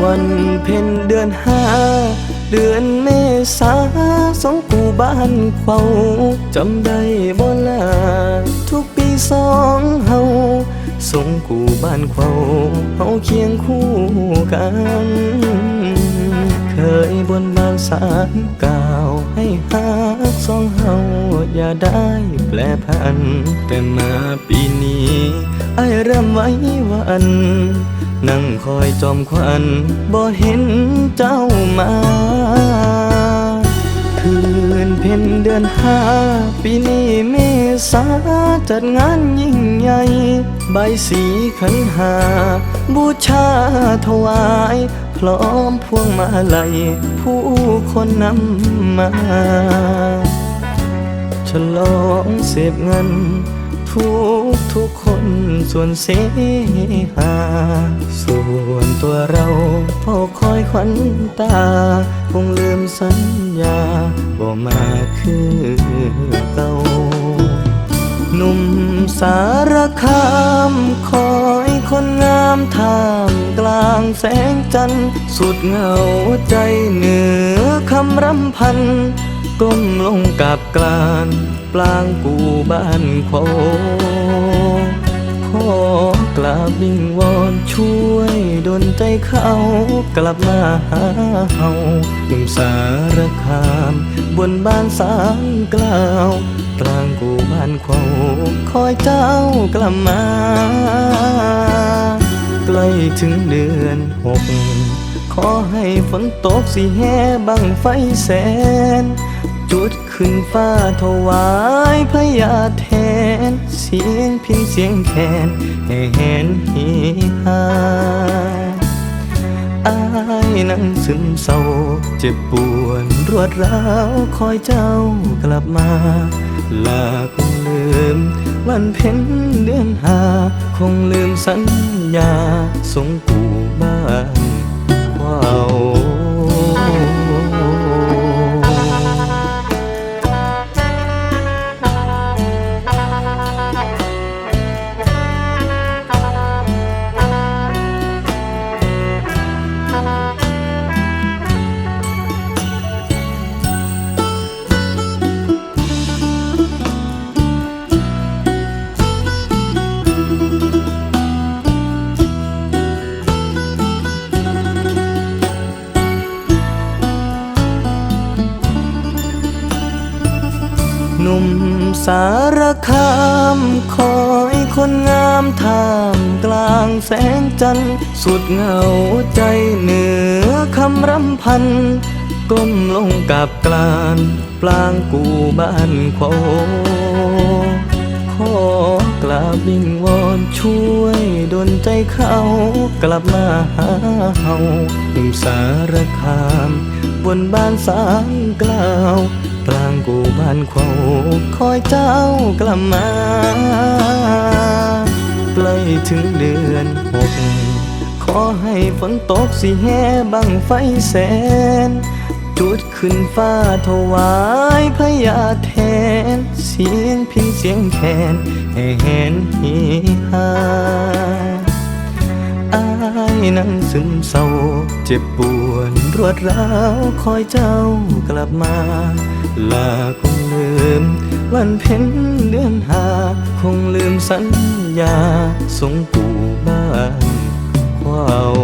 วันเพ็ญเดือนห้า เดือนเมษาสองกูบ้านเขาจำได้บ่ลาทุกปีสองเฮาสงกูบ้านเขาเฮาเคียงคู่กัน เคยบนบานสารกล่าวให้ฮักสองเฮาอย่าได้แปลพัน แต่มาปีนี้ไอ้เริ่มไว้วัน นั่งคอยจอมควันบ่เห็นเจ้ามา คืนเพ็ญเดือนห้า ปีนี้เมษาจัดงานยิ่งใหญ่ใบสีขันหา บูชาถวาย พร้อมพวงมาลัย ผู้คนนำมาฉลองเสพเงิน ทุกทุก ส่วนเสหา ส่วนตัวเราเฝ้าคอยขวัญตา คงลืมสัญญาบ่มาคือเก่าหนุ่มสารคามคอยคนงามท่ามกลางแสงจันทร์สุดเหงาใจเหนือคำรำพันก้มลงกับกลาน ปลางกูบ้านโค ขอกราบวิงวอนช่วยดนใจเขากลับมาหาเฮาหนุ่มสารคาม บนบ้านสารกล่าวกลางกูบ้านเขาคอยเจ้ากลับมา ใกล้ถึงเดือนหกขอให้ฝนตกสิแห่บังไฟแสน จุดขึ้นฟ้าถวายพระยาแทน เสียงพินเสียงแคนให้แหนฮีฮาอายนั้นซึมเศร้าเจ็บปวดรวดร้าวคอยเจ้ากลับมา ลาคงลืม วันเพ็ญเดือนหา คงลืมสัญญาสงกูบ้านว้าว หนุ่มสารคามคอยคนงามท่ามกลางแสงจันทร์สุดเหงาใจเหนือคำรำพันก้มลงกับกลานปลางกูบ้านโคขอกราบวิงวอนช่วยดนใจเขากลับมาหาเฮาหนุ่มสารคาม บนบ้านสางกล่าวปรางกูานเขาคอยเจ้ากลับมา ใกล้ถึงเดือนหกขอให้ฝนตกสิแห่บังไฟแสน จุดขึ้นฟ้าถวายพระยาแทน เสียงพินเสียงแคนให้แหนฮีฮาอายนั้นซึมเศร้าเจ็บปวดรวดร้าวคอยเจ้ากลับมา ลาคงลืม วันเพ็ญเดือนหา คงลืมสัญญาสงกูบ้านว้าว